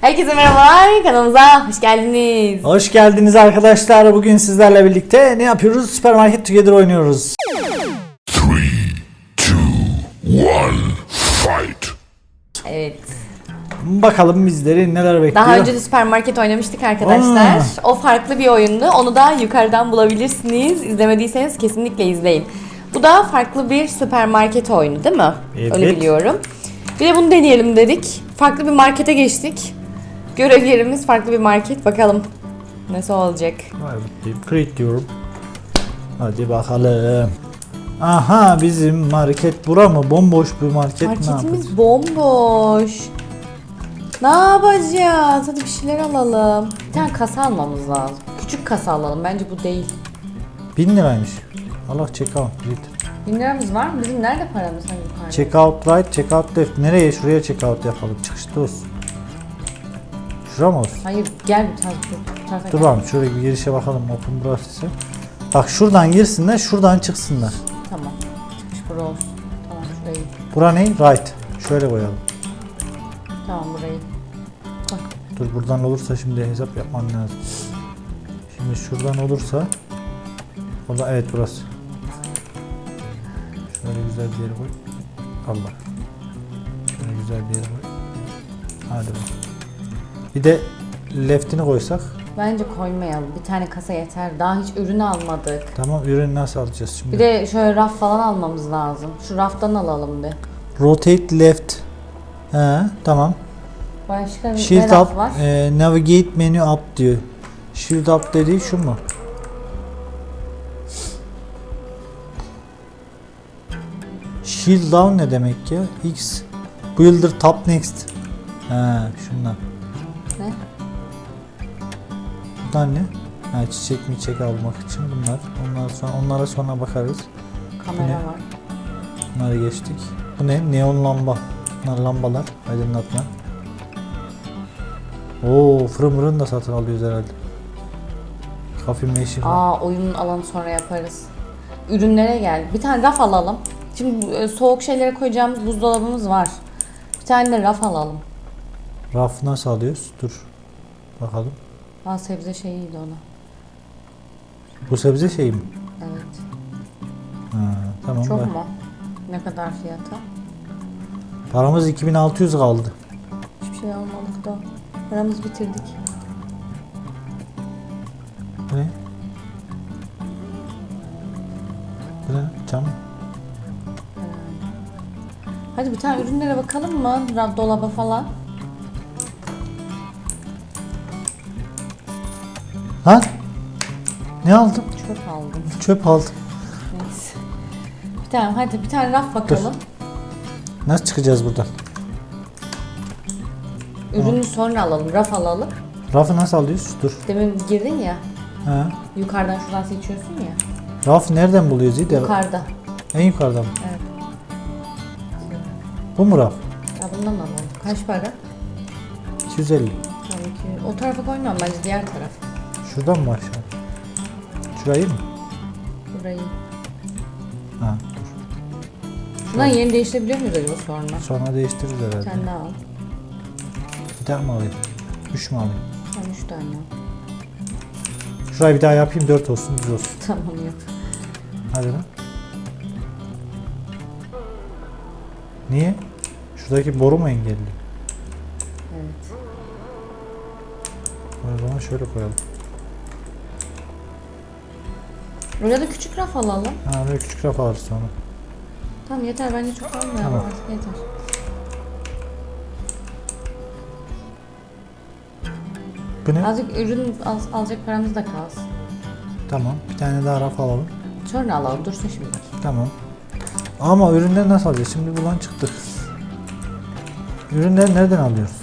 Herkese merhabalar, kanalımıza hoş geldiniz. Hoş geldiniz arkadaşlar. Bugün sizlerle birlikte ne yapıyoruz? Süpermarket Together oynuyoruz. Three, two, one, fight. Evet, Bakalım bizleri neler bekliyor. daha önce de süpermarket oynamıştık arkadaşlar. O farklı bir oyundu, onu da yukarıdan bulabilirsiniz. İzlemediyseniz kesinlikle izleyin. Bu da farklı bir süpermarket oyunu değil mi? Evet. Öyle biliyorum. Bir de bunu deneyelim dedik. Farklı bir markete geçtik. Görev yerimiz farklı bir market. Bakalım nasıl olacak. Bakayım, Create diyorum. Hadi bakalım. Aha bizim market bura mı? Bomboş bir market ne yapacağız? Marketimiz bomboş. Ne yapacağız? Hadi bir şeyler alalım. Bir tane kasa almamız lazım. Küçük kasa alalım. Bence bu değil. 1000 liraymış. Allah check out. Bin liramız var mı? Bizim nerede paramız? Yukarıda. Check out right, check out left. Nereye? Şuraya check out yapalım. Çıkışta olsun. Şura mı olsun? Hayır gel bir tarafa. Tarafa Dur gel. bakalım şöyle bir girişe bakalım. Open browser'e. Bak şuradan girsinler, şuradan çıksınlar. Tamam. Çıkış bura olsun. Tamam şurayı. Bura ne? Right. Şöyle koyalım. Tamam burayı. Dur buradan olursa şimdi hesap yapmam lazım. Şimdi şuradan olursa Orada evet burası. Şöyle güzel bir yere koy. Allah. Şöyle güzel bir yere koy. Hadi bak. Bir de left'ini koysak. Bence koymayalım. Bir tane kasa yeter. Daha hiç ürün almadık. Tamam ürünü nasıl alacağız şimdi? Bir de şöyle raf falan almamız lazım. Şu raftan alalım bir. Rotate left. He tamam. Başka ne Shield raf up, var? e, navigate menu up diyor. Shield up dediği şu mu? Shield down ne demek ya? X. Builder top next. He, şundan. Bunlar ne? Ha, çiçek mi çiçek almak için bunlar. Onlara sonra, onlara sonra bakarız. Kamera ne? var. Bunları geçtik. Bu ne? Neon lamba. Bunlar lambalar. Aydınlatma. Oo, fırın mırın da satın alıyoruz herhalde. Kafe meşi falan. Aa oyunun alanı sonra yaparız. Ürünlere gel. Bir tane raf alalım. Şimdi e, soğuk şeylere koyacağımız buzdolabımız var. Bir tane de raf alalım. Raf nasıl alıyoruz? Dur. Bakalım. Aa sebze şeyiydi ona. Bu sebze şey mi? Evet. Ha, tamam. Çok bak. mu? Ne kadar fiyatı? Paramız 2600 kaldı. Hiçbir şey almadık da. Paramızı bitirdik. Bu ne? Bu ne? Cam. mı? Hadi bir tane ürünlere bakalım mı? Dolaba falan. Lan! Ne aldım? Çöp aldım. Çöp aldım. Neyse. Bir tane hadi bir tane raf bakalım. Nasıl çıkacağız buradan? Ürünü sonra alalım. Raf alalım. Rafı nasıl alıyoruz? Dur. Demin girdin ya. Ha. Yukarıdan şuradan seçiyorsun ya. Raf nereden buluyoruz? İyi de Yukarıda. en yukarıdan mı? Evet. Bu mu raf? Ya bundan alalım. Kaç para? 250. Tabii ki. O tarafa koymam bence diğer taraf. Şuradan mı aşağı? Şurayı mı? Burayı. Ha. Şuradan yerini değiştirebiliyor muyuz acaba sonra? Sonra değiştiririz herhalde. Sen de al. Bir tane mi alayım? Üç mü alayım? Sen üç tane al. Şurayı bir daha yapayım dört olsun düz olsun. Tamam yap. Hadi lan. Niye? Şuradaki boru mu engelli? Evet. O zaman şöyle koyalım. Oraya da küçük raf alalım. Ha böyle küçük raf alırız sonra. Tamam yeter bence çok almayalım Tamam. artık yeter. Bu ne? Azıcık ürün al, alacak paramız da kalsın. Tamam. Bir tane daha raf alalım. Sonra alalım dursun şimdi. Tamam. Ama ürünleri nasıl alacağız? Şimdi bulan çıktık. Ürünleri nereden alıyoruz?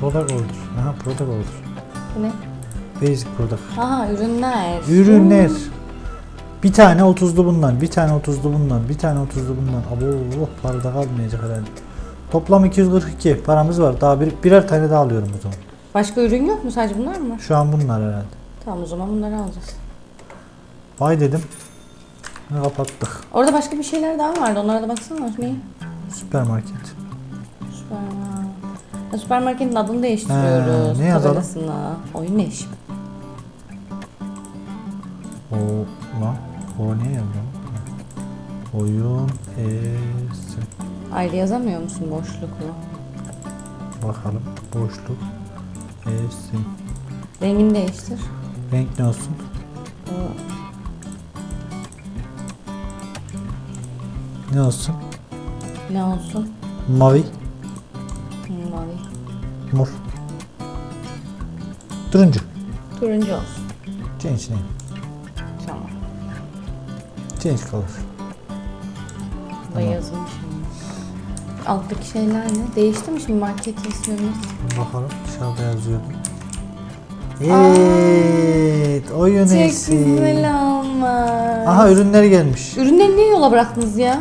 Product order. Aha product order. Bu ne? Basic product. Aha ürünler. Ürünler. Bir tane 30'lu bundan, bir tane 30'lu bundan, bir tane 30'lu bundan. Abo oh, para da kalmayacak herhalde. Toplam 242 paramız var. Daha bir, birer tane daha alıyorum o zaman. Başka ürün yok mu? Sadece bunlar mı? Şu an bunlar herhalde. Tamam o zaman bunları alacağız. Vay dedim. Ve kapattık. Orada başka bir şeyler daha vardı. Onlara da baksana. Ne? Süpermarket. Süper. Ya, Süpermarketin adını değiştiriyoruz. He, ne yazalım? tabelasına. Oyun ne iş? O lan. O niye yazıyor? Oyun esim. Ayrı yazamıyor musun boşluklu? Bakalım. Boşluk. Esim. Rengini değiştir. Renk ne olsun? Ne olsun? Ne olsun? Mavi. Mavi. Mor. Turuncu. Turuncu olsun. Change name. Tamam. Change color. Bu da yazılmış. Alttaki şeyler ne? Değişti mi şimdi market ismimiz? Bakalım dışarıda yazıyordu. Evet. Oyun Çok esim. güzel olmuş. Aha ürünler gelmiş. Ürünleri niye yola bıraktınız ya?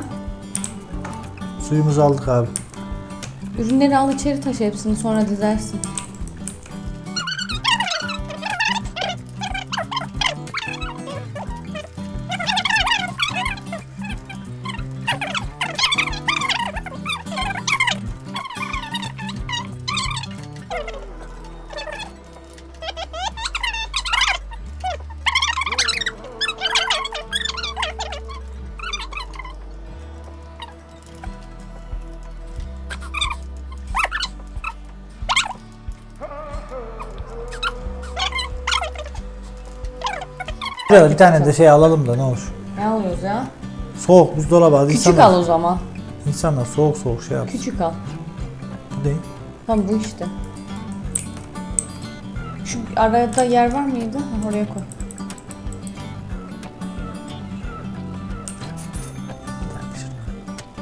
Suyumuzu aldık abi. Ürünleri al içeri taşı hepsini sonra dizersin. Buraya bir tane de şey alalım da ne olur. Ne alıyoruz ya? Soğuk buzdolabı al. Küçük İnsanlar, al o zaman. insanlar soğuk soğuk şey yapsın. Küçük al. Bu değil. Tamam bu işte. Şu arada yer var mıydı? Ha, oraya koy.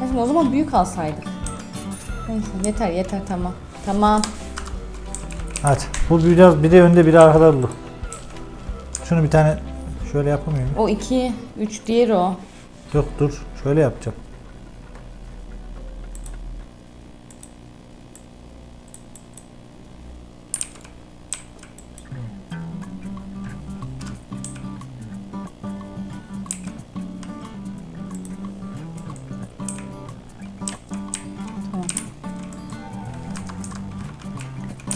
Neyse o zaman büyük alsaydık. Neyse yeter yeter tamam. Tamam. Hadi. Bu biraz biri önde biri arkada durdu. Şunu bir tane şöyle yapamıyor muyum? O iki, üç diğeri o. Yok dur. Şöyle yapacağım.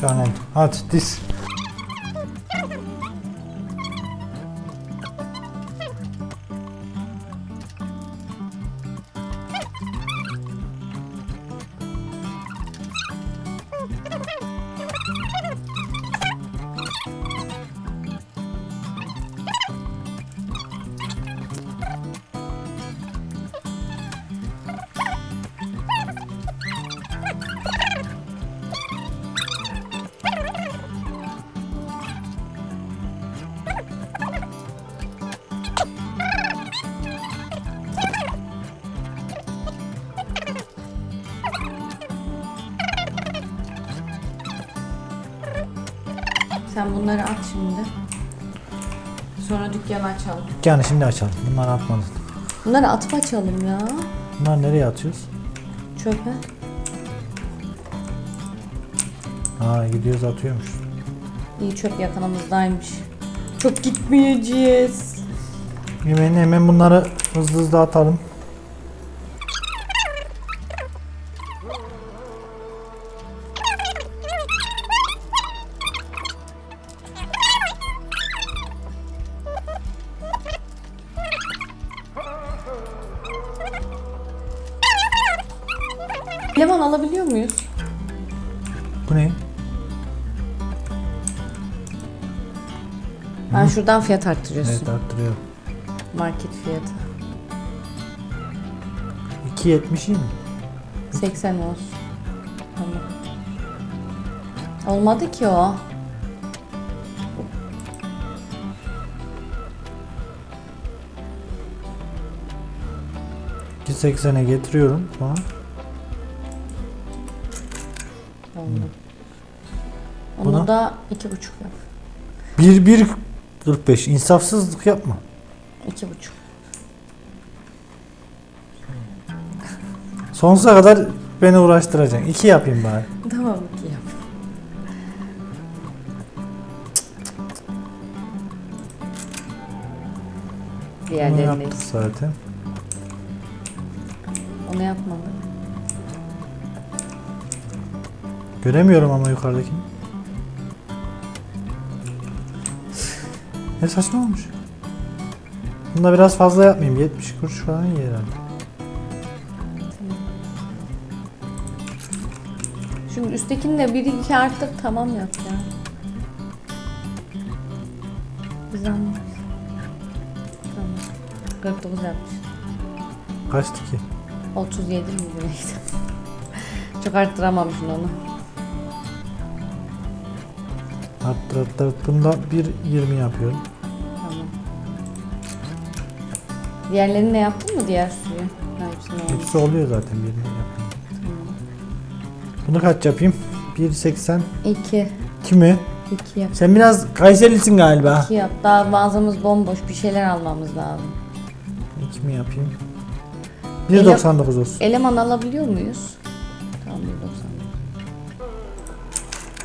Oldu. Hadi diz. Sen bunları at şimdi. Sonra dükkanı açalım. Dükkanı şimdi açalım. Bunları atmadık. Bunları atıp açalım ya. Bunları nereye atıyoruz? Çöpe. Aa gidiyoruz atıyormuş. İyi çöp yakınımızdaymış. Çok gitmeyeceğiz. Hemen hemen bunları hızlı hızlı atalım. Şuradan fiyat arttırıyorsun. Evet arttırıyor. Market fiyatı. 2.70 iyi mi? 80 olsun. Tamam. Olmadı ki o. Ki 80'e getiriyorum sonra. Oldu. Onu Buna? da iki buçuk yap. 1 1 45 insafsızlık yapma. İki buçuk. Sonsuza kadar beni uğraştıracaksın. 2 yapayım bari. Tamam iki yap. Bunu Diğerlerini yaptık zaten. Onu yapmadık. Göremiyorum ama yukarıdakini. Ne saçma olmuş. Bunda biraz fazla yapmayayım. 70 kuruş falan iyi herhalde. Şimdi üsttekini de 1 2 arttır tamam yap ya. Güzel. Tamam. 49 yapmış. Kaçtı ki? 37 mi neydi? Çok arttıramamışsın onu. Arttır arttır arttığımda 1.20 yapıyorum. Diğerlerini ne yaptın mı diğer suyu? Ha, hepsini oldu. Hepsi oluyor zaten birini yapayım. Bunu kaç yapayım? 1.80 2. kimi? 2 yap. Sen biraz Kayserilisin galiba. 2 yap. Daha mağazamız bomboş. Bir şeyler almamız lazım. 2 mi yapayım? 1.99 olsun. Eleman alabiliyor muyuz? Tamam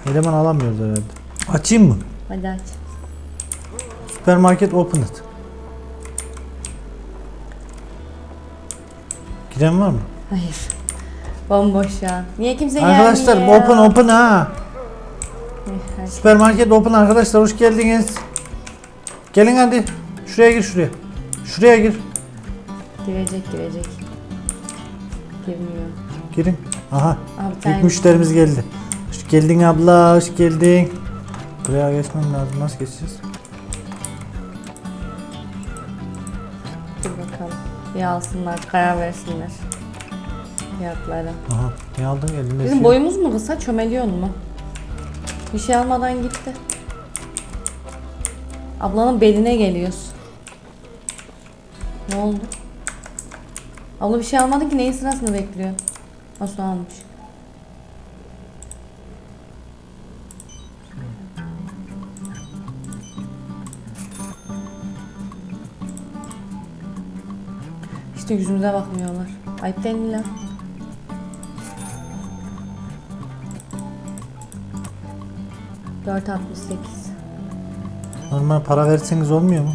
1.99. Eleman alamıyoruz herhalde. Açayım mı? Hadi aç. Süpermarket open it. Giren var mı? Hayır. Bomboş ya. Niye kimse Arkadaşlar gelmiyor? open open ha. Eh. Süpermarket open arkadaşlar hoş geldiniz. Gelin hadi. Şuraya gir şuraya. Şuraya gir. Girecek girecek. Girmiyor. Girin. Aha. Abi İlk müşterimiz geldi. Hoş geldin abla, hoş geldin. Buraya geçmem lazım. Nasıl geçeceğiz? Dur bakalım. Bir alsınlar, karar versinler. Fiyatlara. Aha. Ne aldın elinde? Bizim şey. boyumuz mu kısa, çömeliyor mu? Bir şey almadan gitti. Ablanın beline geliyoruz. Ne oldu? Abla bir şey almadı ki neyin sırasını bekliyor? Nasıl almış? İşte yüzümüze bakmıyorlar. Ayıp değil mi lan? Dört altmış sekiz. Normal para verseniz olmuyor mu?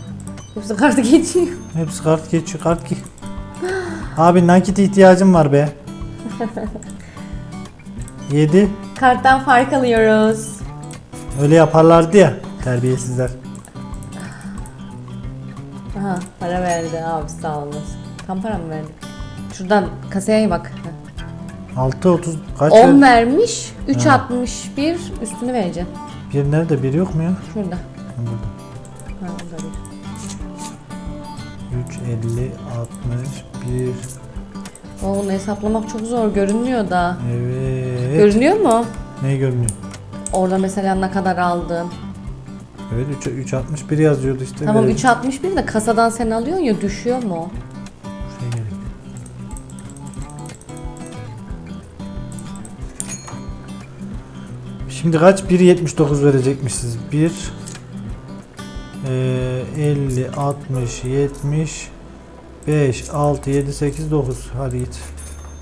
Hepsi kartı geçiyor. Hepsi kart geçiyor. Kart ki. Abi nakit ihtiyacım var be. 7. Karttan fark alıyoruz. Öyle yaparlardı ya terbiyesizler. Aha para verdi abi sağ olasın. Tam para mı verdi? Şuradan kasaya bak. 6.30 kaç 10 ver? vermiş, 3.61 üstünü vereceksin. Bir nerede? Bir yok mu ya? Şurada. Ha, Burada. Ha, burada bir. 3, 50, 61. Oo, Onu hesaplamak çok zor görünmüyor da. Evet. Görünüyor mu? Ne görünüyor? Orada mesela ne kadar aldın. Evet 3, 3, 61 yazıyordu işte. Tamam Verelim. 3.61 de kasadan sen alıyorsun ya düşüyor mu? Şimdi kaç? 1.79 verecekmişiz. 1 eee, 50 60 70 5 6 7 8 9 hadi git.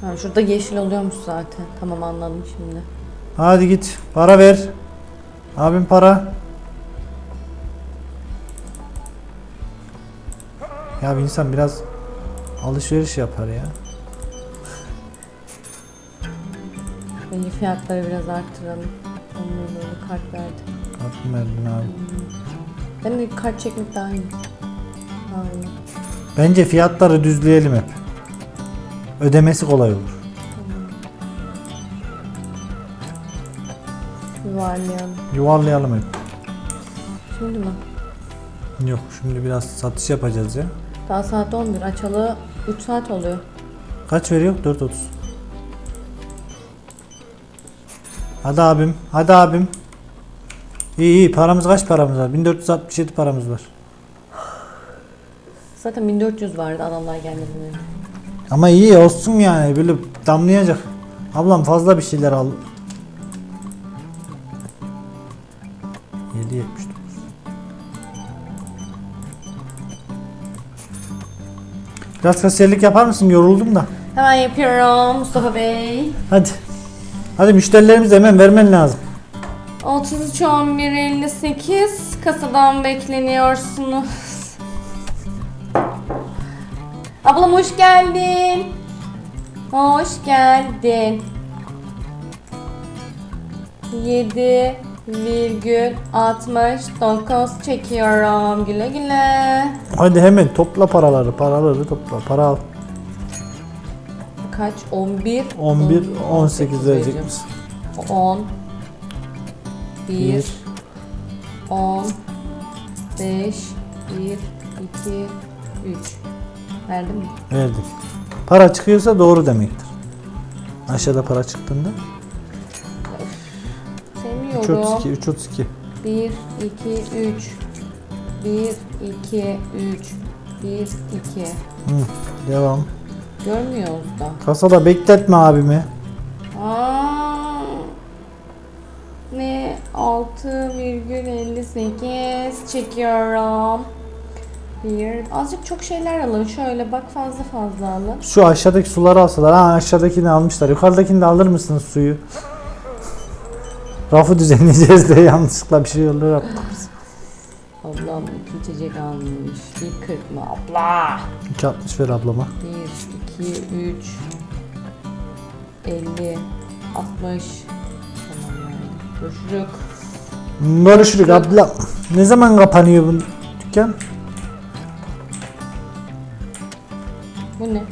Ha, şurada yeşil oluyormuş zaten. Tamam anladım şimdi. Hadi git. Para ver. Abim para. Ya bir insan biraz alışveriş yapar ya. Bence fiyatları biraz arttıralım. Onun böyle kart verdi. Aklım verdin abi. Ben de kart çekmek daha iyi. Daha iyi. Bence fiyatları düzleyelim hep. Ödemesi kolay olur. Yuvarlayalım. Yuvarlayalım hep. Şimdi mi? Yok şimdi biraz satış yapacağız ya. Daha saat 11. Açalı 3 saat oluyor. Kaç veriyor? 4.30. Hadi abim. Hadi abim. İyi iyi paramız kaç paramız var? 1467 paramız var. Zaten 1400 vardı adamlar gelmeden önce. Ama iyi olsun yani böyle damlayacak. Ablam fazla bir şeyler al. 7.79 Biraz kasiyerlik yapar mısın? Yoruldum da. Hemen yapıyorum Mustafa Bey. Hadi. Hadi müşterilerimize hemen vermen lazım. 33 11 58 kasadan bekleniyorsunuz. Ablam hoş geldin. Hoş geldin. 7,69 çekiyorum. Güle güle. Hadi hemen topla paraları. Paraları topla. Para al. Kaç? 11. 11, 18 verecek misin? 10 1 Bir. 10 5 1 2 3 Verdim mi? Verdik. Para çıkıyorsa doğru demektir. Aşağıda para çıktığında Sevmiyorum. 332, 332. 1 2 3 1 2 3 1 2 Hı, devam. Görmüyoruz da. Kasada bekletme abimi. Aa, ne 6,58 çekiyorum. Bir azıcık çok şeyler alın. Şöyle bak fazla fazla alın. Şu aşağıdaki suları alsalar. Ha aşağıdakini almışlar. Yukarıdakini de alır mısınız suyu? Rafı düzenleyeceğiz de yanlışlıkla bir şey olur yaptık biz. Ablam iki içecek almış. Bir kırk mı abla? 260 ver ablama. Bir, iki, üç, elli, altmış. Tamam yani. Görüşürük. Görüşürük abla. Ne zaman kapanıyor bu dükkan? Bu ne?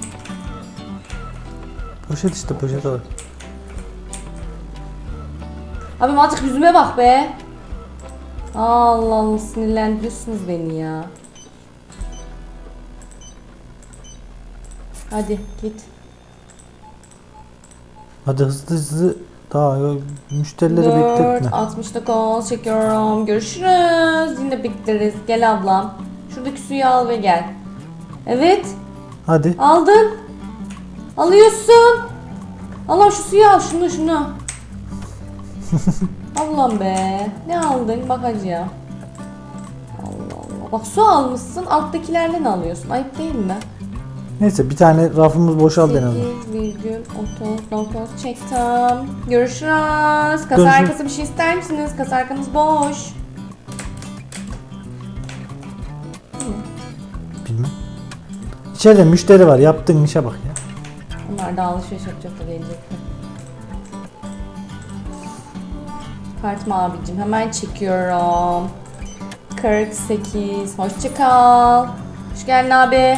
Poşet işte poşet al. Abi azıcık yüzüme bak be. Allah Allah sinirlendiriyorsunuz beni ya. Hadi git. Hadi hızlı hızlı daha müşterileri 4, bekletme. 69 çekiyorum. Görüşürüz. Yine bekleriz. Gel ablam. Şuradaki suyu al ve gel. Evet. Hadi. Aldın. Alıyorsun. Allah şu suyu al şunu şunu. Allah'ım be. Ne aldın bak hacıya. Allah Allah. Bak su almışsın alttakilerden alıyorsun. Ayıp değil mi? Neyse bir tane rafımız boşaldı en azından. 8,39 çektim. Görüşürüz. Kasa Görüşürüz. arkası bir şey ister misiniz? Kasa arkamız boş. Bilmem. İçeride müşteri var. Yaptığın işe bak ya. Onlar da alışveriş yapacak da gelecekler. Kartma abicim hemen çekiyorum. 48. Hoşça kal. Hoş geldin abi.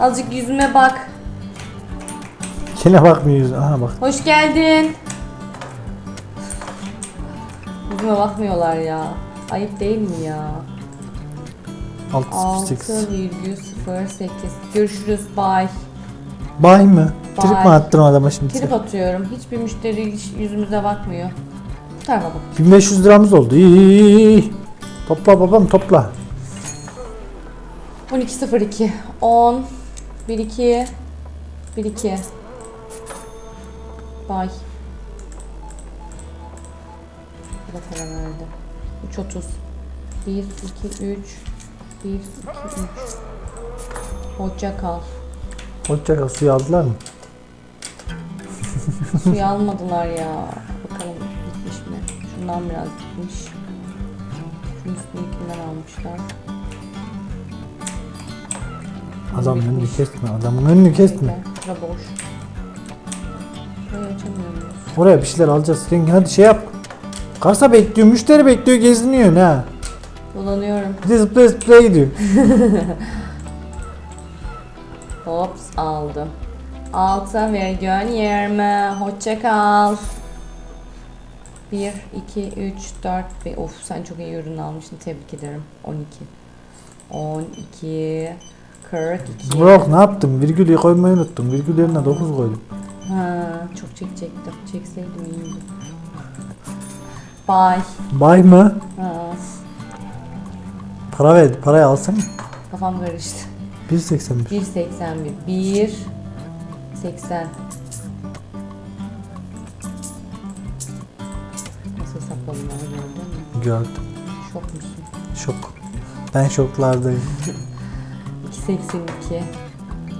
Azıcık yüzüme bak. Yine bakmıyoruz. Aha bak. Hoş geldin. Yüzüme bakmıyorlar ya. Ayıp değil mi ya? 608. 6,08. Görüşürüz. Bye. Bay mı? Trip mi attın o adama şimdi? Trip atıyorum. Hiçbir müşteri yüzümüze bakmıyor. Bu tarafa bak. 1500 liramız oldu. İyi, iyi, iyi, iyi. Topla babam topla. 12.02 10 1 2 1 2 Bay. Bu da para verdi. 3.30 1 2 3 1 2 3 Hoşça kal. Hoşça kal. Suyu aldılar mı? Suyu almadılar ya. Bakalım gitmiş mi? Şundan biraz gitmiş. Şunun üstündekinden almışlar. Adamın önünü kesme. Adamın önünü kesme. Şura boş. Burayı açamıyor muyuz? Oraya bir şeyler alacağız. Sen hadi şey yap. Kasa bekliyor. Müşteri bekliyor. Geziniyor ha. Dolanıyorum. Bir de zıplaya zıplaya gidiyor. Hops aldım. 6,20 Hoşça kal. 1, 2, 3, 4, 5. Of sen çok iyi ürün almışsın. Tebrik ederim. 12. 12. 42. Yok ne yaptım? Virgülü koymayı unuttum. Virgül yerine 9 koydum. Ha, çok çekecektim. Çekseydim iyiydi. Bye. Bay mı? Ha, Para verdi. Parayı alsana. kafam karıştı. 1.81. 1.81. 1 80 Nasıl ben gördün mü? Gördüm. Şok musun? Şok. Ben şoklardayım. 2.82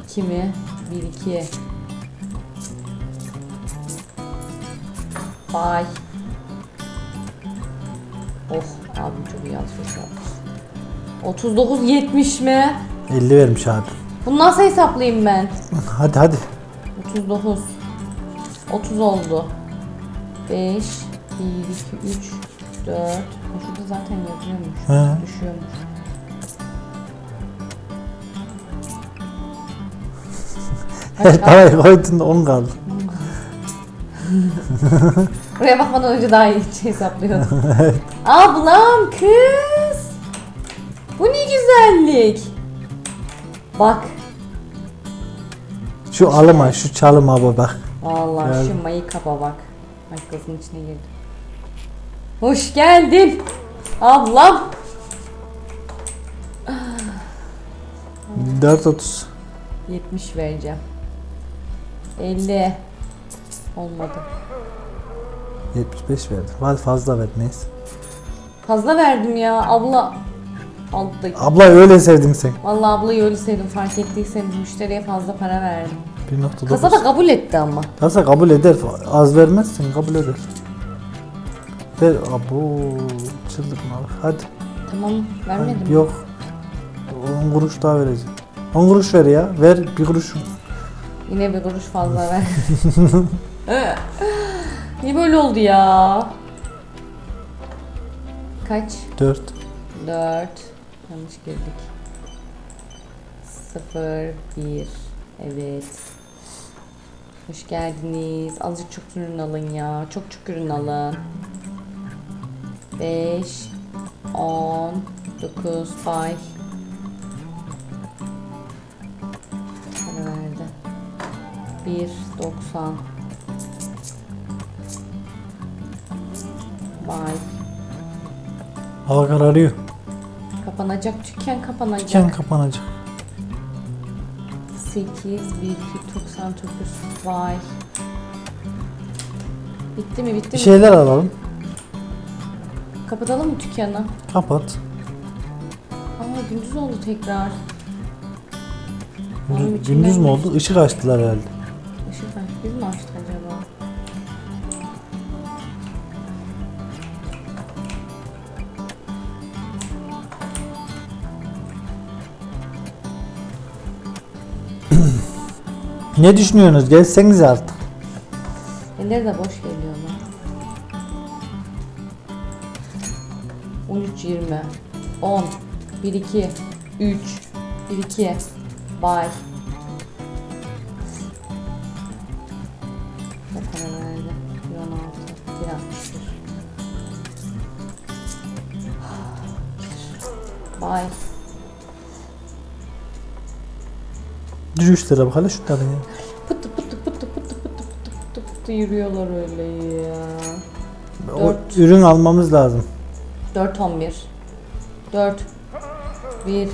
2 mi? 1 2 Bye. Oh abim çok iyi yapmış. 39 70 mi? 50 vermiş abi. Bunu nasıl hesaplayayım ben? Hadi hadi. 39 30 oldu. 5 1, 2, 3, 4. Şurada zaten yazıyormuş. He. Düşüyormuş. Parayı koydun da 10 kaldı. Buraya bakmadan önce daha iyi şey hesaplıyordum. Ablam kız. Bu ne güzellik. Bak. Şu alıma, şu çalıma bak bak. Vallahi Geldim. şu mayı kapa bak. Ay kızın içine girdi. Hoş geldin. Ablam. 4.30. 70 vereceğim. 50. Olmadı. 75 verdim. Hadi fazla ver neyse. Fazla verdim ya abla. Alttaki. Abla öyle sevdin sen. Vallahi ablayı öyle sevdim fark ettiyseniz müşteriye fazla para verdim. 1.9. Kasa da kabul etti ama. Kasa kabul eder. Az vermezsin kabul eder. Ver abo çıldırma bak. Hadi. Tamam vermedim. Hadi. Yok. 10 kuruş daha vereceğim. 10 kuruş ver ya. Ver bir kuruş. Yine bir kuruş fazla ver. Niye böyle oldu ya? Kaç? 4. 4. Yanlış girdik. 0, 1. Evet. Hoş geldiniz. Azıcık çok ürün alın ya. Çok çok ürün alın. 5, 10, 9, 5, 1 90 Bay Hava kararıyor. Kapanacak dükkan kapanacak. Dükkan kapanacak. 8, 1, 2, 99, vay. Bitti mi bitti Bir mi? şeyler alalım. Kapatalım mı dükkanı? Kapat. Aa gündüz oldu tekrar. Onun Gündüz, gündüz mü geçti. oldu? Işık açtılar herhalde. Ne düşünüyorsunuz? Gelsenize artık. Elleri de boş geliyor lan. 13, 20, 10, 1, 2, 3, 1, 2, bay. Ne para verdi? 1, 16, 1, 61. Bay. 3 lira bak hele şunların ya. Pıtı pıtı pıtı pıtı pıtı pıtı pıtı pıtı yürüyorlar öyle ya. O Dört. ürün almamız lazım. 4 11 4 1 2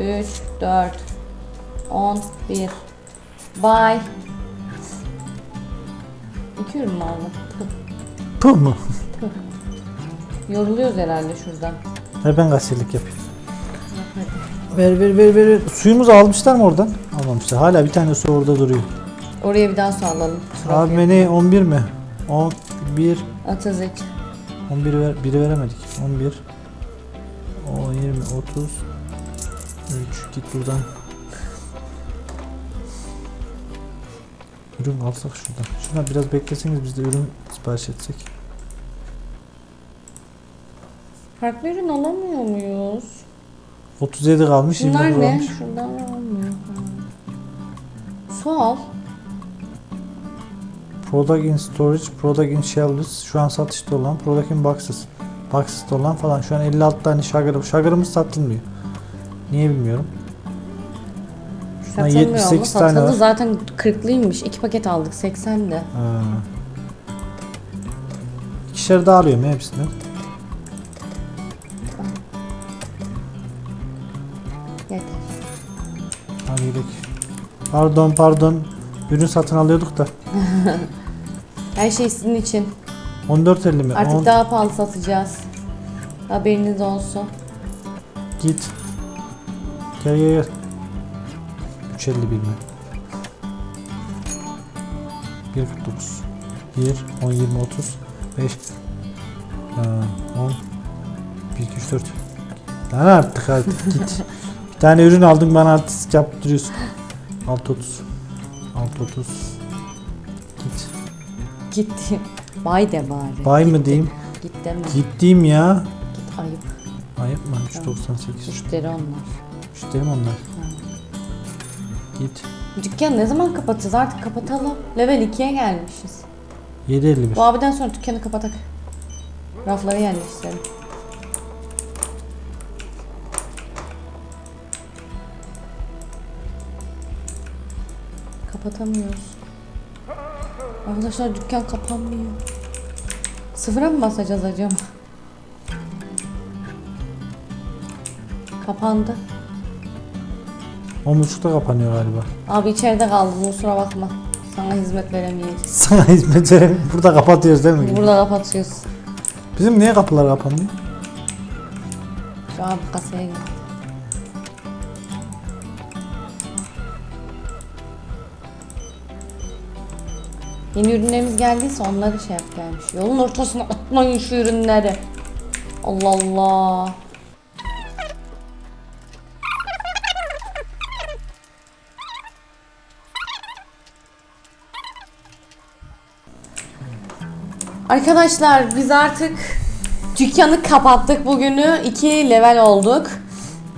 3 4 11 Bye. İki ürün mü aldın? Tüh, Puh mu? Yoruluyoruz herhalde şuradan. Ver ben kasiyerlik yapayım. Ver ver ver ver. ver. Suyumuzu almışlar mı oradan? Almamışlar. Hala bir tane su orada duruyor. Oraya bir daha su alalım. Abi beni 11 mi? 11 Atız iç. 11 ver, 1'i veremedik. 11 o 20 30 3 git buradan. Ürün alsak şuradan. Şuradan biraz bekleseniz biz de ürün sipariş etsek. Farklı ürün alamıyor muyuz? 37 kalmış 20 Bunlar ne? kalmış. Şuradan almıyor. Ha. Su al. Product in storage, product in shelves. Şu an satışta olan, product in boxes. Boxes'ta olan falan. Şu an 56 tane şagır. Şagırımız satılmıyor. Niye bilmiyorum. Şuna Satılmıyor 78 mu? tane Satıldı var. zaten 40'lıymış. 2 paket aldık 80 de. Ha. İkişer daha alıyorum hepsini. Gidelim. Pardon pardon. Ürün satın alıyorduk da. Her şey sizin için. 14.50 mi? Artık 10 daha pahalı satacağız. Haberiniz olsun. Git. Gel gel gel. 3.50 bilmem. 1.49 1 10 20 30 5 ha, 10 1 2 3 4 Lan artık artık git. Bir tane ürün aldın bana artist yaptırıyorsun. 6.30 6.30 Git. Gitti. Bay de bari. Bay mı diyeyim? Git deme. Gittiğim ya. Git ayıp. Ayıp mı? 398. Müşteri onlar. Müşterim onlar. Git. Dükkanı ne zaman kapatacağız? Artık kapatalım. Level 2'ye gelmişiz. 751. Bu abiden sonra dükkanı kapatak. Rafları yerleştirelim. Kapatamıyoruz. Arkadaşlar dükkan kapanmıyor. Sıfıra mı basacağız acaba? Kapandı. 10.30'da kapanıyor galiba. Abi içeride kaldım kusura bakma. Sana hizmet veremeyeceğiz. Sana hizmet verelim. Burada kapatıyoruz değil mi? Burada kapatıyoruz. Bizim niye kapılar kapanmıyor? Şu an kasaya gitti. Yeni ürünlerimiz geldiyse onları şey yap gelmiş. Yolun ortasına atmayın şu ürünleri. Allah Allah. Arkadaşlar biz artık dükkanı kapattık bugünü. 2 level olduk.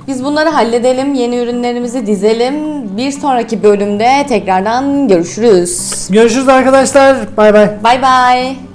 Biz bunları halledelim. Yeni ürünlerimizi dizelim. Bir sonraki bölümde tekrardan görüşürüz. Görüşürüz arkadaşlar. Bay bay. Bay bay.